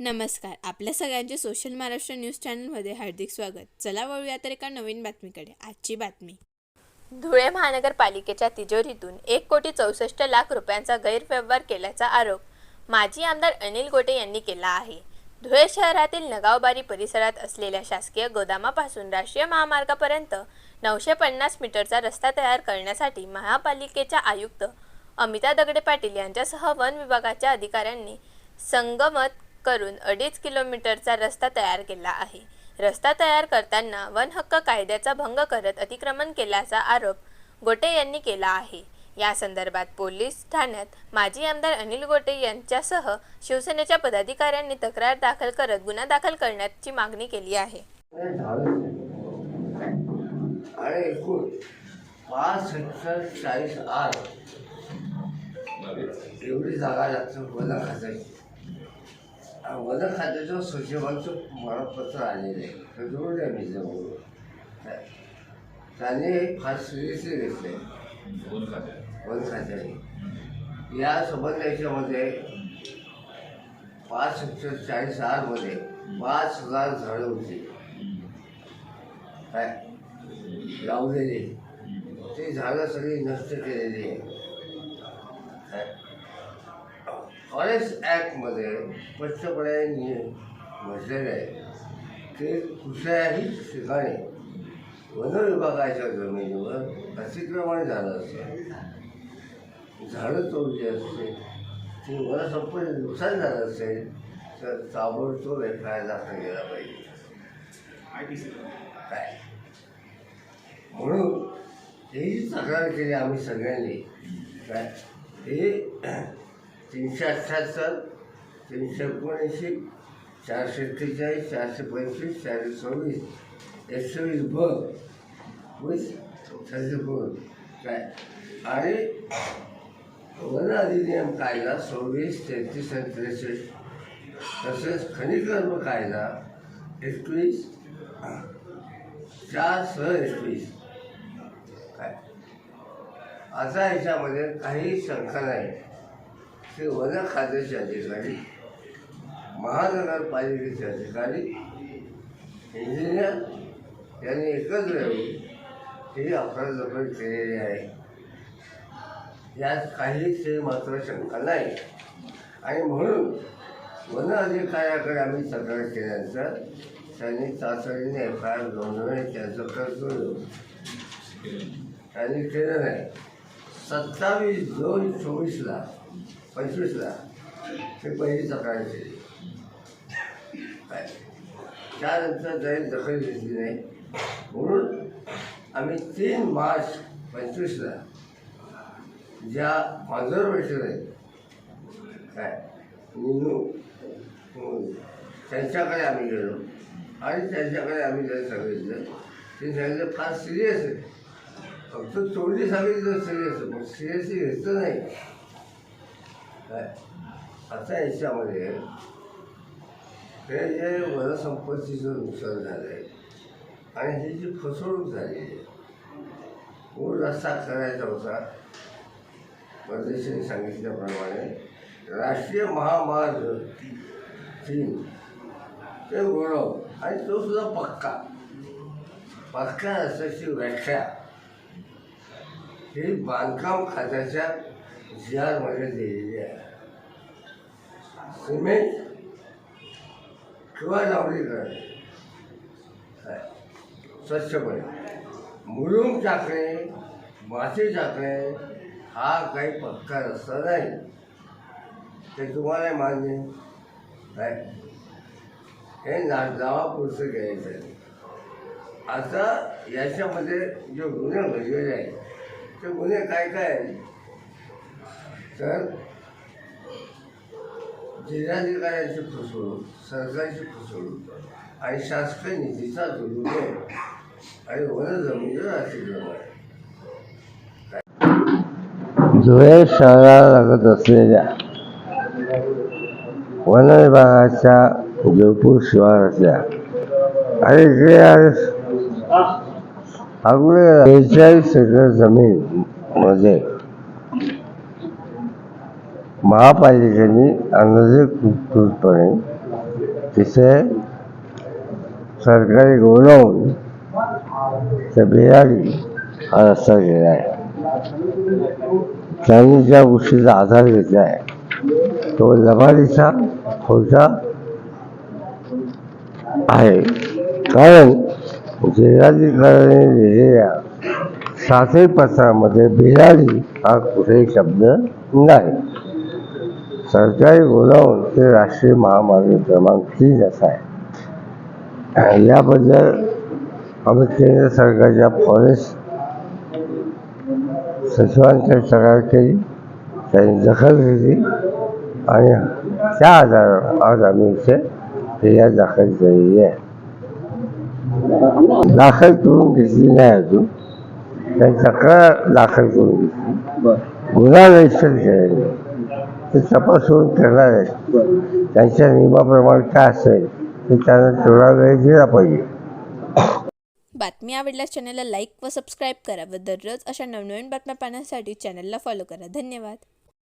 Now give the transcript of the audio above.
नमस्कार. आपल्या सगळ्यांचे सोशल महाराष्ट्र न्यूज चॅनलमध्ये हार्दिक स्वागत. चला वळूया तर एका नवीन बातमीकडे. आजची बातमी. धुळे महानगरपालिकेच्या तिजोरीतून एक कोटी चौसष्ट लाख रुपयांचा गैरव्यवहार केल्याचा आरोप माजी आमदार अनिल गोटे यांनी केला आहे. धुळे शहरातील नगावबारी परिसरात असलेल्या शासकीय गोदामापासून राष्ट्रीय महामार्गापर्यंत नऊशे पन्नास मीटरचा रस्ता तयार करण्यासाठी महापालिकेच्या आयुक्त अमिता दगडे पाटील यांच्यासह वन विभागाच्या अधिकाऱ्यांनी संगमत करून अडीच किलोमीटरचा रस्ता तयार केला आहे. रस्ता तयार करताना वन हक्क कायद्याचा भंग करत अतिक्रमण केल्याचा आरोप गोटे यांनी केला आहे. या संदर्भात पोलीस ठाण्यात माजी आमदार अनिल गोटे यांच्यासह शिवसेनेच्या पदाधिकाऱ्यांनी तक्रार दाखल करत गुन्हा दाखल करण्याची मागणी केली आहे. पाच चाळीस आर एवढी जागा जास्त वन खात्याची सचिवांचं मरणपत्र आलेलं आहे. आहे मी जवळ. त्यांनी फार सिरियसली घेतलं आहे वन खात्याने या संबंध याच्यामध्ये पाच हेक्टर चाळीस आरमध्ये पाच हजार झाडं होती. काय? लावलेली. ती झाडं सगळी नष्ट केलेली आहे. फॉरेस्ट ॲक्टमध्ये स्पष्टपणे नि- म्हटलेलं आहे की कुठल्याही ठिकाणी वन विभागाच्या जमिनीवर अतिक्रमण झालं असेल झाडं तोडली असते. ती वनसंपत्ती नुकसान झालं असेल तर ताबडतोब एफ आय आर दाखल केला पाहिजे. काय? म्हणून ही तक्रार केली आम्ही सगळ्यांनी. काय? हे तीनशे अठ्ठ्याहत्तर तीनशे एकोणऐंशी चारशे त्रेचाळीस चारशे पंचवीस चारशे सव्वीस एकशे वीस ब वीस चारशे दोन काय? आणि वन अधिनियम कायदा सव्वीस तेहतीस आणि त्रेसष्ट. तसेच खनिकर्म कायदा एकवीस चार सह एकवीस. काय? आता याच्यामध्ये काही शंका नाही. ते वन खात्याच्या अधिकारी महानगरपालिकेचे अधिकारी इंजिनियर यांनी एकत्र येऊन ही अफरातफर केलेली आहे. यात काहीच मात्र शंका नाही. आणि म्हणून वन अधिकाऱ्याकडे आम्ही तक्रार केल्यानंतर त्यांनी तातडीने एफ आय आर नोंदवणे त्यांचं कर्तव्य त्यांनी केलं नाही. सत्तावीस दोन चोवीसला पंचवीसला ते पहिली तक्रार केली त्यानंतर जाईल दखल घेतली नाही. म्हणून आम्ही तीन मार्च पंचवीसला ज्या ऑब्झर्वेशन आहेत काय निनू त्यांच्याकडे आम्ही गेलो. आणि त्यांच्याकडे आम्ही त्यांनी सांगितलं. ते सांगितलं फार सिरियस आहे. फक्त तोडली सांगितलं सिरियस आहे पण सिरियसली घेतलं नाही. आता याच्यामध्ये हे जे वनसंपत्तीचं नुकसान झालं आहे आणि ही जी फसवणूक झाली आहे मूळ रस्ता करायचा होता. परदेशांनी सांगितल्याप्रमाणे राष्ट्रीय महामार्ग तीन ते गोडव आणि तो सुद्धा पक्का. पक्का रस्त्याची व्याख्या. ही बांधकाम खात्याच्या जी आरमध्ये दिलेली आहे सिमेंट किंवा लावली काय स्वच्छपणे मुरुम टाकणे माती टाकणे हा काही पक्का रस्ता नाही। ते तुम्हाला मान्य काय हे ना नावापुरतं घ्यायचं आहे। आता याच्यामध्ये जे गुन्हे घडलेले आहेत ते गुन्हे काय काय आहेत? तर जिल्हाधिकाऱ्याची फसवणूक सरकारची फसवणूक आणि शासकीय निधीचा दुरुपयोग आणि वन जमिनीवर अतिक्रमण धुळे शहराला लागत असलेल्या वन विभागाच्या जयपूर शिवारातल्या आणि जे अगोदर बेचाळीस एकर जमीन मध्ये महापालिकेने अंदाजे कृतपणे तिथे सरकारी गोडाऊन त्या बिराडी हा रस्ता गेला आहे. त्यांनी ज्या गोष्टीचा आधार घेतला आहे तो लबाडीचा खोटा आहे. कारण जिल्हाधिकाऱ्याने लिहिलेल्या सातही पत्रामध्ये बिराडी हा कुठेही शब्द नाही. सरकारी गोडाऊन ते राष्ट्रीय महामार्ग क्रमांक तीन असा आहे. याबद्दल आम्ही केंद्र सरकारच्या फॉरेस्ट सचिवांकडे तक्रार केली त्यांनी दखल घेतली आणि त्या आधारावर आज आम्ही इथे फिर्याद दाखल केलेली आहे. दाखल करून घेतली नाही अजून. त्यांनी तक्रार दाखल करून घेतली. गुन्हा रजिस्टर केलेला. ते तपासून करणार आहेत त्यांच्या नियमाप्रमाणे काय असेल ते त्यांना तेवढा वेळ दिला पाहिजे. बातमी आवडल्यास चॅनलला लाईक व सबस्क्राईब करा व दररोज अशा नवनवीन बातम्या पाहण्यासाठी चॅनलला फॉलो करा. धन्यवाद.